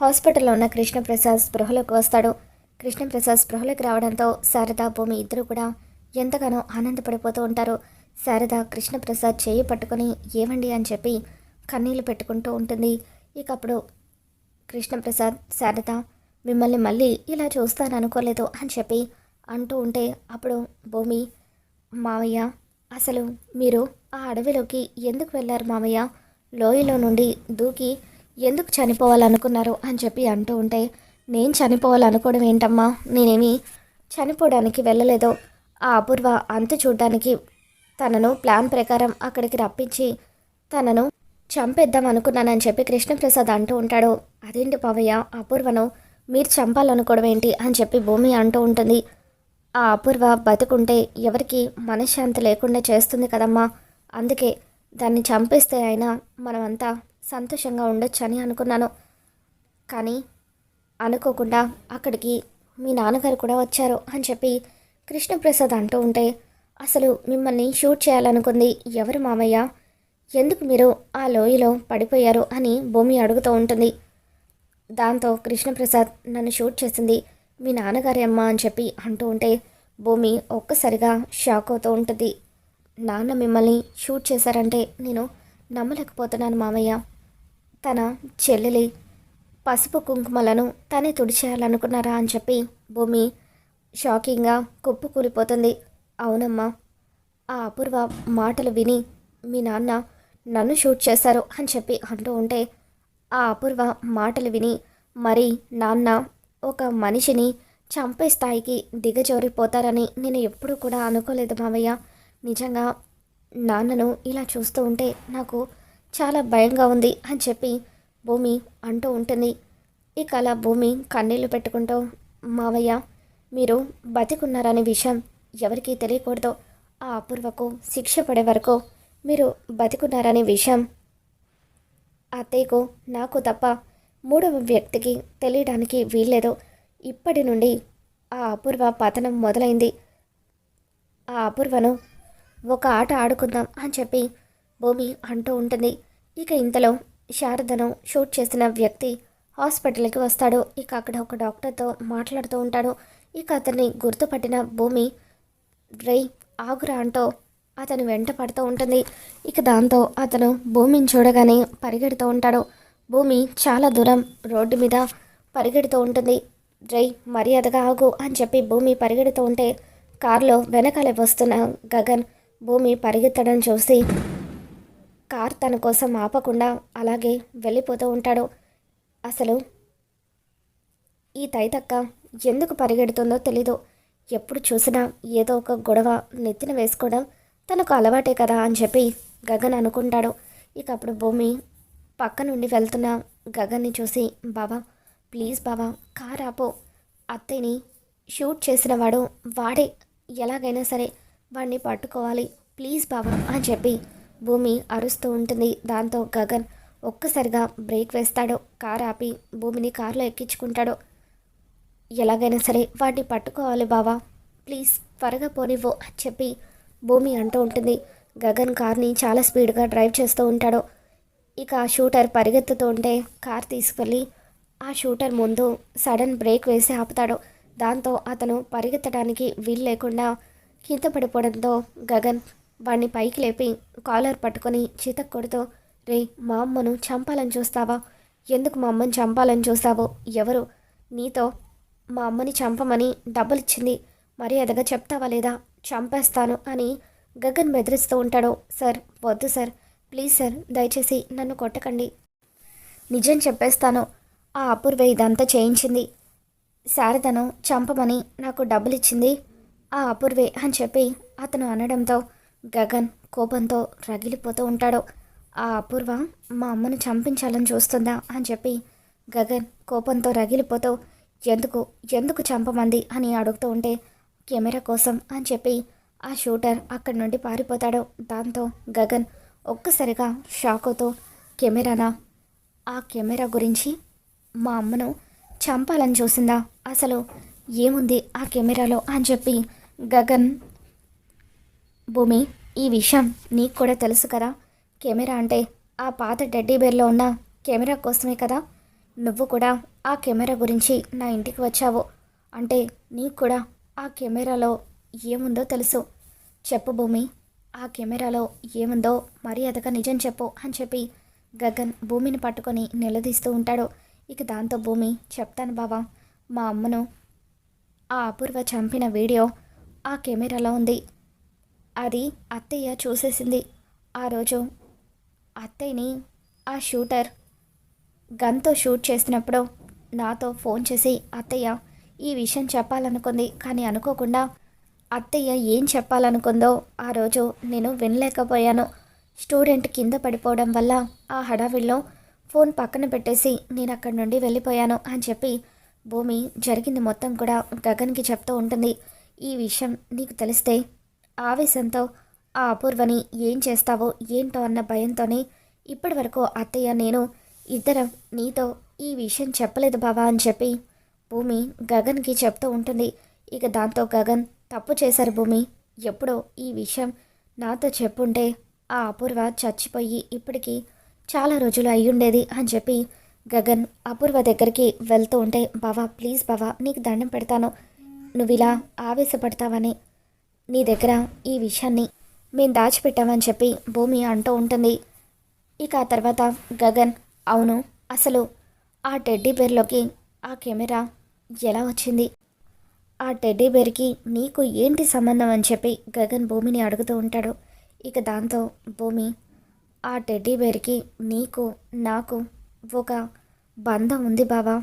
హాస్పిటల్లో ఉన్న కృష్ణప్రసాద్ స్పృహలోకి వస్తాడు. కృష్ణప్రసాద్ స్పృహలోకి రావడంతో శారద భూమి ఇద్దరు కూడా ఎంతగానో ఆనందపడిపోతూ ఉంటారు. శారద కృష్ణప్రసాద్ చేయి పట్టుకొని ఏవండి అని చెప్పి కన్నీళ్ళు పెట్టుకుంటూ ఉంటుంది. ఇక అప్పుడు కృష్ణప్రసాద్ శారద మిమ్మల్ని మళ్ళీ ఇలా చూస్తాను అనుకోలేదు అని చెప్పి అంటూ ఉంటే అప్పుడు భూమి మావయ్య అసలు మీరు ఆ అడవిలోకి ఎందుకు వెళ్ళారు మావయ్య? లోయలో నుండి దూకి ఎందుకు చనిపోవాలనుకున్నారు అని చెప్పి అంటూ ఉంటే నేను చనిపోవాలనుకోవడం ఏంటమ్మా? నేనేమి చనిపోవడానికి వెళ్ళలేదు. ఆ అపూర్వ అంత చూడడానికి తనను ప్లాన్ ప్రకారం అక్కడికి రప్పించి తనను చంపేద్దాం అనుకున్నానని చెప్పి కృష్ణప్రసాద్ అంటూ ఉంటాడు. అదేంటి పవయ్య అపూర్వను మీరు చంపాలనుకోవడం ఏంటి? అని చెప్పి భూమి అంటూ ఉంటుంది. ఆ అపూర్వ బతుకుంటే ఎవరికి మనశ్శాంతి లేకుండా చేస్తుంది కదమ్మా. అందుకే దాన్ని చంపేస్తే అయినా మనమంతా సంతోషంగా ఉండొచ్చని అనుకున్నాను. కానీ అనుకోకుండా అక్కడికి మీ నాన్నగారు కూడా వచ్చారు అని చెప్పి కృష్ణప్రసాద్ అంటూ ఉంటే అసలు మిమ్మల్ని షూట్ చేయాలనుకుంది ఎవరు మామయ్య? ఎందుకు మీరు ఆ లోయలో పడిపోయారు అని భూమి అడుగుతూ ఉంటుంది. దాంతో కృష్ణప్రసాద్ నన్ను షూట్ చేసింది మీ నాన్నగారి అమ్మ అని చెప్పి అంటూ ఉంటే భూమి ఒక్కసారిగా షాక్ అవుతూ ఉంటుంది. నాన్న మిమ్మల్ని షూట్ చేశారంటే నేను నమ్మలేకపోతున్నాను మామయ్య. తన చెల్లెలి పసుపు కుంకుమలను తనే తుడిచేయాలనుకున్నారా అని చెప్పి భూమి షాకింగ్గా కుప్పు కూలిపోతుంది. అవునమ్మా ఆ అపూర్వ మాటలు విని మీ నాన్న నన్ను షూట్ చేశారు అని చెప్పి అంటూ ఉంటే ఆ అపూర్వ మాటలు విని మరి నాన్న ఒక మనిషిని చంపే స్థాయికి దిగజోరిపోతారని నేను ఎప్పుడూ కూడా అనుకోలేదు మావయ్య. నిజంగా నాన్నను ఇలా చూస్తూ ఉంటే నాకు చాలా భయంగా ఉంది అని చెప్పి భూమి అంటూ ఉంటుంది. ఇక అలా భూమి కన్నీళ్ళు పెట్టుకుంటూ మావయ్య మీరు బతికున్నారనే విషయం ఎవరికీ తెలియకూడదు. ఆ అపూర్వకు శిక్ష పడే వరకు మీరు బతికున్నారనే విషయం అత్తయ్యకు నాకు తప్ప మూడవ వ్యక్తికి తెలియడానికి వీల్లేదు. ఇప్పటి నుండి ఆ అపూర్వ పతనం మొదలైంది. ఆ అపూర్వను ఒక ఆట ఆడుకుందాం అని చెప్పి భూమి అంటూ ఉంటుంది. ఇక ఇంతలో శారదను షూట్ చేసిన వ్యక్తి హాస్పిటల్కి వస్తాడు. ఇక అక్కడ ఒక డాక్టర్తో మాట్లాడుతూ ఉంటాడు. ఇక అతన్ని గుర్తుపట్టిన భూమి రై ఆగురా అంటూ అతను వెంట పడుతూ ఉంటుంది. ఇక దాంతో అతను భూమిని చూడగానే పరిగెడుతూ ఉంటాడు. భూమి చాలా దూరం రోడ్డు మీద పరిగెడుతూ ఉంటుంది. డ్రై మర్యాదగా ఆగు అని చెప్పి భూమి పరిగెడుతూ ఉంటే కారులో వెనకాల వస్తున్న గగన్ భూమి పరిగెత్తడం చూసి కార్ తన కోసం ఆపకుండా అలాగే వెళ్ళిపోతూ ఉంటాడు. అసలు ఈ తైతక్క ఎందుకు పరిగెడుతుందో తెలీదు. ఎప్పుడు చూసినా ఏదో ఒక గొడవ నెత్తిన వేసుకోవడం తనకు అలవాటే కదా అని చెప్పి గగన్ అనుకుంటాడు. ఇక అప్పుడు భూమి పక్క నుండి వెళ్తున్న గగన్ని చూసి బాబా ప్లీజ్ బాబా కార్ ఆపో. అత్తయ్యని షూట్ చేసిన వాడు వాడే. ఎలాగైనా సరే వాడిని పట్టుకోవాలి. ప్లీజ్ బాబా అని చెప్పి భూమి అరుస్తూ ఉంటుంది. దాంతో గగన్ ఒక్కసారిగా బ్రేక్ వేస్తాడు. కార్ ఆపి భూమిని కారులో ఎక్కించుకుంటాడు. ఎలాగైనా సరే వాటిని పట్టుకోవాలి బావా. ప్లీజ్ త్వరగా పోనివ్వు అని చెప్పి భూమి అంటూ ఉంటుంది. గగన్ కార్ని చాలా స్పీడ్గా డ్రైవ్ చేస్తూ ఉంటాడు. ఇక ఆ షూటర్ పరిగెత్తుతూ ఉంటే కార్ తీసుకెళ్ళి ఆ షూటర్ ముందు సడన్ బ్రేక్ వేసి ఆపుతాడు. దాంతో అతను పరిగెత్తడానికి వీలు లేకుండా కింద పడిపోవడంతో గగన్ వాడిని పైకి లేపి కాలర్ పట్టుకొని చితక్ కొడుతూ రే మా అమ్మను చంపాలని చూస్తావా? ఎందుకు మా అమ్మని చంపాలని చూస్తావో? ఎవరు? నీతో మా అమ్మని చంపమని డబ్బులిచ్చింది. మర్యాదగా చెప్తావా లేదా? చంపేస్తాను అని గగన్ బెదిరిస్తూ ఉంటాడు. సార్ వద్దు సార్. ప్లీజ్ సార్ దయచేసి నన్ను కొట్టకండి. నిజం చెప్పేస్తాను. ఆ అపూర్వ ఇదంతా చేయించింది. శారదను చంపమని నాకు డబ్బులిచ్చింది. ఆ అపూర్వే అని చెప్పి అతను అనడంతో గగన్ కోపంతో రగిలిపోతూ ఉంటాడో. ఆ అపూర్వ మా అమ్మను చంపించాలని చూస్తుందా? అని చెప్పి గగన్ కోపంతో రగిలిపోతూ ఎందుకు ఎందుకు చంపమంది? అని అడుగుతూ ఉంటే కెమెరా కోసం అని చెప్పి ఆ షూటర్ అక్కడి నుండి పారిపోతాడు. దాంతో గగన్ ఒక్కసారిగా షాకుతో కెమెరానా? ఆ కెమెరా గురించి మా అమ్మను చంపాలని చూసిందా? అసలు ఏముంది ఆ కెమెరాలో? అని చెప్పి గగన్ భూమి ఈ విషయం నీకు కూడా తెలుసు కదా. కెమెరా అంటే ఆ పాత టెడ్డీ బేర్లో ఉన్న కెమెరా కోసమే కదా. నువ్వు కూడా ఆ కెమెరా గురించి నా ఇంటికి వచ్చావు. అంటే నీకు కూడా ఆ కెమెరాలో ఏముందో తెలుసు. చెప్పు భూమి ఆ కెమెరాలో ఏముందో మర్యాదగా నిజం చెప్పు అని చెప్పి గగన్ భూమిని పట్టుకొని నిలదీస్తూ ఉంటాడు. ఇక దాంతో భూమి చెప్తాను బావా మా అమ్మను ఆ అపూర్వ చంపిన వీడియో ఆ కెమెరాలో ఉంది. అది అత్తయ్య చూసేసింది. ఆ రోజు అత్తయ్యని ఆ షూటర్ గన్తో షూట్ చేసినప్పుడు నాతో ఫోన్ చేసి అత్తయ్య ఈ విషయం చెప్పాలనుకుంది కానీ అనుకోకుండా అత్తయ్య ఏం చెప్పాలనుకుందో ఆ రోజు నేను వినలేకపోయాను. స్టూడెంట్ కింద పడిపోవడం వల్ల ఆ హడావిల్లో ఫోన్ పక్కన పెట్టేసి నేను అక్కడి నుండి వెళ్ళిపోయాను అని చెప్పి భూమి జరిగింది మొత్తం కూడా గగన్కి చెప్తూ ఉంటుంది. ఈ విషయం నీకు తెలిస్తే ఆవేశంతో ఆ అపూర్వని ఏం చేస్తావో ఏంటో అన్న భయంతోనే ఇప్పటి వరకు అత్తయ్య నేను ఇద్దరం నీతో ఈ విషయం చెప్పలేదు బావా అని చెప్పి భూమి గగన్కి చెప్తూ ఉంటుంది. ఇక దాంతో గగన్ తప్పు చేశారు భూమి. ఎప్పుడో ఈ విషయం నాతో చెప్పుంటే ఆ అపూర్వ చచ్చిపోయి ఇప్పటికీ చాలా రోజులు అయ్యుండేది అని చెప్పి గగన్ అపూర్వ దగ్గరికి వెళ్తూ ఉంటే బావా ప్లీజ్ బావా నీకు దండం పెడతాను. నువ్వు ఇలా ఆవేశపడతావని నీ దగ్గర ఈ విషయాన్ని మేము దాచిపెట్టామని చెప్పి భూమి అంటూ ఉంటుంది. ఇక ఆ తర్వాత గగన్ అవును అసలు ఆ టెడ్డీ బేర్లోకి ఆ కెమెరా ఎలా వచ్చింది? ఆ టెడ్డీ బేర్కి నీకు ఏంటి సంబంధం అని చెప్పి గగన్ భూమిని అడుగుతూ ఉంటాడు. ఇక దాంతో భూమి ఆ టెడ్డీ బేర్కి నీకు నాకు ఒక బంధం ఉంది బావా.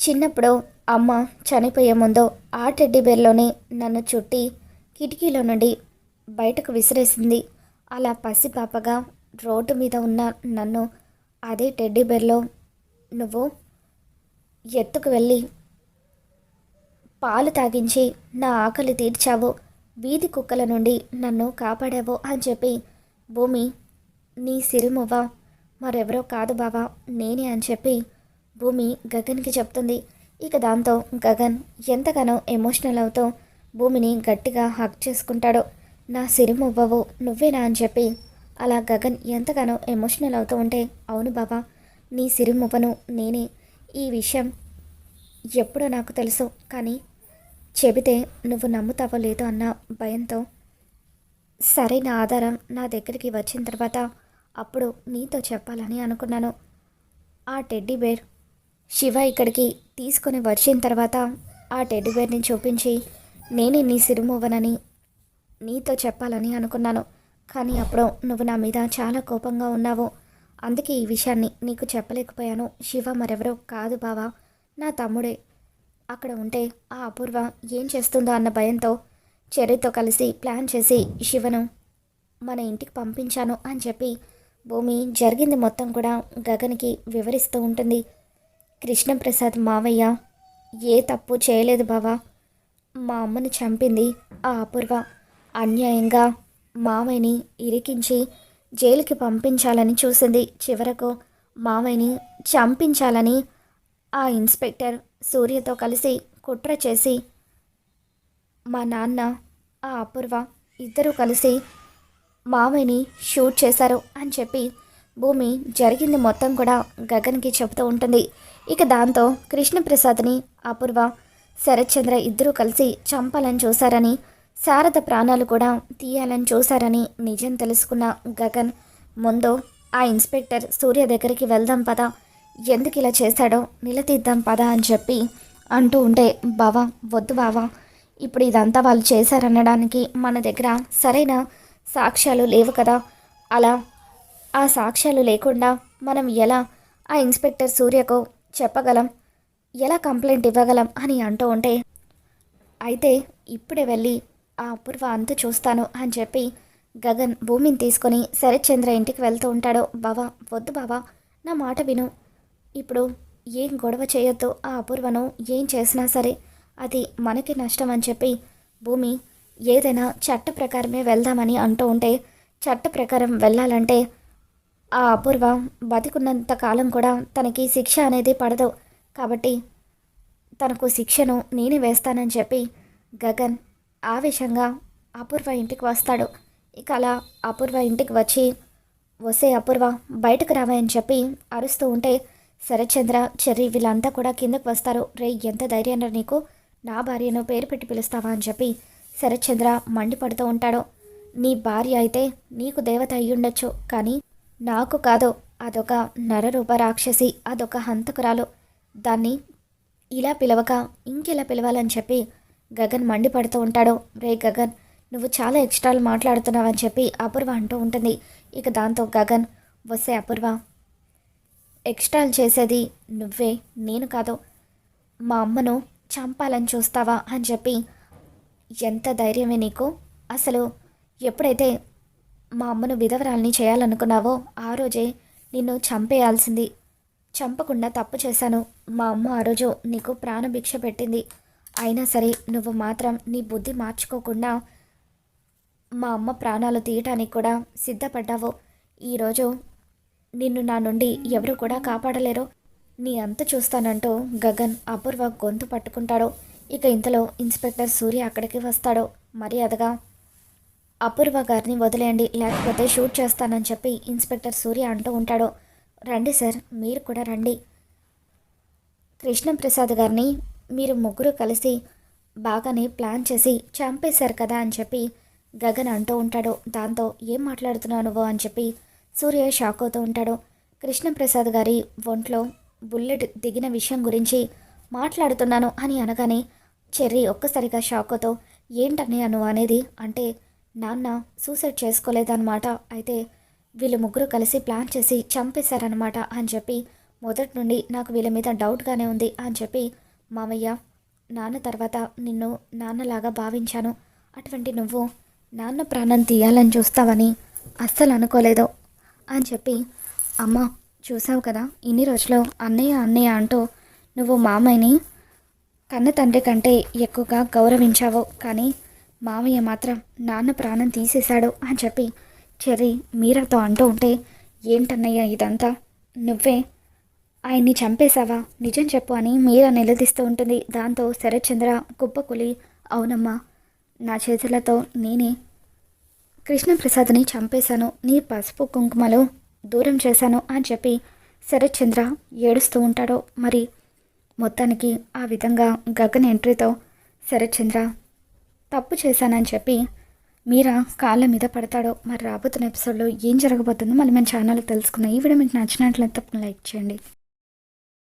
చిన్నప్పుడు అమ్మ చనిపోయే ముందు ఆ టెడ్డీ బేర్లోనే నన్ను చుట్టి కిటికీలో నుండి బయటకు విసిరేసింది. అలా పసిపాపగా రోడ్డు మీద ఉన్న నన్ను అదే టెడ్డీ బెర్లో నువ్వు ఎత్తుకు వెళ్ళి పాలు తాగించి నా ఆకలి తీర్చావు. వీధి కుక్కల నుండి నన్ను కాపాడావు అని చెప్పి భూమి నీ సిరిమువ్వ మరెవరో కాదు బావా నేనే అని చెప్పి భూమి గగన్కి చెప్తుంది. ఇక దాంతో గగన్ ఎంతగానో ఎమోషనల్ అవుతూ భూమిని గట్టిగా హక్ చేసుకుంటాడు? నా సిరిమువ్వవు నువ్వేనా అని చెప్పి. అలా గగన్ ఎంతగానో ఎమోషనల్ అవుతూ ఉంటే అవును బాబా నీ సిరిమువ్వను నేనే. ఈ విషయం ఎప్పుడో నాకు తెలుసు కానీ చెబితే నువ్వు నమ్ముతావో లేదో అన్న భయంతో. సరైన ఆధారం నా దగ్గరికి వచ్చిన తర్వాత అప్పుడు నీతో చెప్పాలని అనుకున్నాను. ఆ టెడ్డీ బేర్ శివ ఇక్కడికి తీసుకొని వచ్చిన తర్వాత ఆ టెడ్డీ బేర్ని చూపించి నేనే నీ సిరిమువ్వనని నీతో చెప్పాలని అనుకున్నాను. కానీ అప్పుడు నువ్వు నా మీద చాలా కోపంగా ఉన్నావు. అందుకే ఈ విషయాన్ని నీకు చెప్పలేకపోయాను. శివ మరెవరో కాదు బావా నా తమ్ముడే. అక్కడ ఉంటే ఆ అపూర్వ ఏం చేస్తుందో అన్న భయంతో చెర్రీతో కలిసి ప్లాన్ చేసి శివను మన ఇంటికి పంపించాను అని చెప్పి భూమి జరిగింది మొత్తం కూడా గగన్కి వివరిస్తూ ఉంటుంది. కృష్ణప్రసాద్ మావయ్య ఏ తప్పు చేయలేదు బావా. మా అమ్మని చంపింది ఆ అపూర్వ. అన్యాయంగా మావయ్యని ఇరికించి జైలుకి పంపించాలని చూసింది చివరకు మావయ్యని చంపించాలని ఆ ఇన్స్పెక్టర్ సూర్యతో కలిసి కుట్ర చేసి మా నాన్న ఆ అపూర్వ ఇద్దరూ కలిసి మావయ్యని షూట్ చేశారు అని చెప్పి భూమి జరిగింది మొత్తం కూడా గగన్కి చెబుతూ ఉంటుంది. ఇక దాంతో కృష్ణప్రసాద్ని అపూర్వ శరత్చంద్ర ఇద్దరూ కలిసి చంపాలని చూశారని శారద ప్రాణాలు కూడా తీయాలని చూశారని నిజం తెలుసుకున్న గగన్ ముందు ఆ ఇన్స్పెక్టర్ సూర్య దగ్గరికి వెళ్దాం పద ఎందుకు ఇలా చేశాడో నిలదీద్దాం పద అని చెప్పి అంటూ ఉంటే బావా వద్దు బావా ఇప్పుడు ఇదంతా వాళ్ళు చేశారనడానికి మన దగ్గర సరైన సాక్ష్యాలు లేవు కదా అలా ఆ సాక్ష్యాలు లేకుండా మనం ఎలా ఆ ఇన్స్పెక్టర్ సూర్యకు చెప్పగలం? ఎలా కంప్లైంట్ ఇవ్వగలం అని అంటూ ఉంటే అయితే ఇప్పుడే వెళ్ళి ఆ అపూర్వ అంతు చూస్తాను అని చెప్పి గగన్ భూమిని తీసుకొని శరత్చంద్ర ఇంటికి వెళ్తూ ఉంటాడు. బావా వద్దు బావా నా మాట విను. ఇప్పుడు ఏం గొడవ చేయొద్దు. ఆ అపూర్వను ఏం చేసినా సరే అది మనకి నష్టం అని చెప్పి భూమి ఏదైనా చట్ట ప్రకారమే వెళ్దామని అంటూ ఉంటే చట్ట ప్రకారం వెళ్ళాలంటే ఆ అపూర్వ బతికున్నంత కాలం కూడా తనకి శిక్ష అనేది పడదు. కాబట్టి తనకు శిక్షను నేనే వేస్తానని చెప్పి గగన్ ఆవేశంగా అపూర్వ ఇంటికి వస్తాడు. ఇక అలా అపూర్వ ఇంటికి వచ్చి వసే అపూర్వ బయటకు రావాయని చెప్పి అరుస్తూ ఉంటే శరత్చంద్ర చెర్రి వీళ్ళంతా కూడా కిందకు వస్తారు. రే ఎంత ధైర్యంలో నీకు? నా భార్యను పేరు పెట్టి పిలుస్తావా? అని చెప్పి శరత్చంద్ర మండిపడుతూ ఉంటాడు. నీ భార్య అయితే నీకు దేవత అయ్యుండొచ్చు కానీ నాకు కాదు. అదొక నరరూప రాక్షసి అదొక హంతకురాలు. దాన్ని ఇలా పిలవక ఇంకెలా పిలవాలని చెప్పి గగన్ మండిపడుతూ ఉంటాడు. రే గగన్ నువ్వు చాలా ఎక్స్ట్రాలు మాట్లాడుతున్నావని చెప్పి అపూర్వ అంటూ ఉంటుంది. ఇక దాంతో గగన్ వస్తే అపూర్వ ఎక్స్ట్రాలు చేసేది నువ్వే నేను కాదు. మా అమ్మను చంపాలని చూస్తావా? అని చెప్పి ఎంత ధైర్యమే నీకు? అసలు ఎప్పుడైతే మా అమ్మను విధవరాల్ని చేయాలనుకున్నావో ఆ రోజే నిన్ను చంపేయాల్సింది చంపకుండా తప్పు చేశాను. మా అమ్మ ఆ రోజు నీకు ప్రాణభిక్ష పెట్టింది. అయినా సరే నువ్వు మాత్రం నీ బుద్ధి మార్చుకోకుండా మా అమ్మ ప్రాణాలు తీయటానికి కూడా సిద్ధపడ్డావు. ఈరోజు నిన్ను నా నుండి ఎవరు కూడా కాపాడలేరు. నీ అంత చూస్తానంటూ గగన్ అపూర్వ గొంతు పట్టుకుంటాడు. ఇక ఇంతలో ఇన్స్పెక్టర్ సూర్య అక్కడికి వస్తాడు. మర్యాదగా అపూర్వ గారిని వదిలేయండి లేకపోతే షూట్ చేస్తానని చెప్పి ఇన్స్పెక్టర్ సూర్య అంటూ ఉంటాడు. రండి సార్ మీరు కూడా రండి. కృష్ణప్రసాద్ గారిని మీరు ముగ్గురు కలిసి బాగానే ప్లాన్ చేసి చంపేశారు కదా అని చెప్పి గగన్ అంటూ ఉంటాడు. దాంతో ఏం మాట్లాడుతున్నావు నువ్వు అని చెప్పి సూర్య షాక్ అవుతూ ఉంటాడు. కృష్ణప్రసాద్ గారి ఒంట్లో బుల్లెట్ దిగిన విషయం గురించి మాట్లాడుతున్నాను అని అనగానే చెర్రీ ఒక్కసారిగా షాక్ అవుతూ ఏంటన్నయ్య అనేది? అంటే నాన్న సూసైడ్ చేసుకోలేదన్నమాట. అయితే వీళ్ళు ముగ్గురు కలిసి ప్లాన్ చేసి చంపేశారనమాట అని చెప్పి మొదటి నుండి నాకు వీళ్ళ మీద డౌట్గానే ఉంది అని చెప్పి మామయ్య నాన్న తర్వాత నిన్ను నాన్నలాగా భావించాను. అటువంటి నువ్వు నాన్న ప్రాణం తీయాలని చూస్తావని అస్సలు అనుకోలేదు అని చెప్పి అమ్మ చూసావు కదా ఇన్ని రోజులు అన్నయ్య అన్నయ్య అంటూ నువ్వు మామయ్యని కన్న తండ్రి కంటే ఎక్కువగా గౌరవించావు. కానీ మామయ్య మాత్రం నాన్న ప్రాణం తీసేశాడు అని చెప్పి చెర్రీ మీరాతో అంటూ ఉంటే ఏంటన్నయ్య ఇదంతా? నువ్వే? ఆయన్ని చంపేశావా? నిజం చెప్పు అని మీరా నిలదీస్తూ ఉంటుంది. దాంతో శరత్చంద్ర కుప్పకులి అవునమ్మా నా చేతులతో నేనే కృష్ణప్రసాద్ని చంపేశాను. నీ పసుపు కుంకుమలు దూరం చేశాను అని చెప్పి శరత్చంద్ర ఏడుస్తూ ఉంటాడో. మరి మొత్తానికి ఆ విధంగా గగన్ ఎంట్రీతో శరత్చంద్ర తప్పు చేశానని చెప్పి మీరా కాళ్ళ మీద పడతాడో మరి రాబోతున్న ఎపిసోడ్లో ఏం జరగబోతుందో మళ్ళీ మన ఛానల్ తెలుసుకున్నాయి ఈ వీడియో మీకు నచ్చినట్లయితే తప్పకుండా లైక్ చేయండి.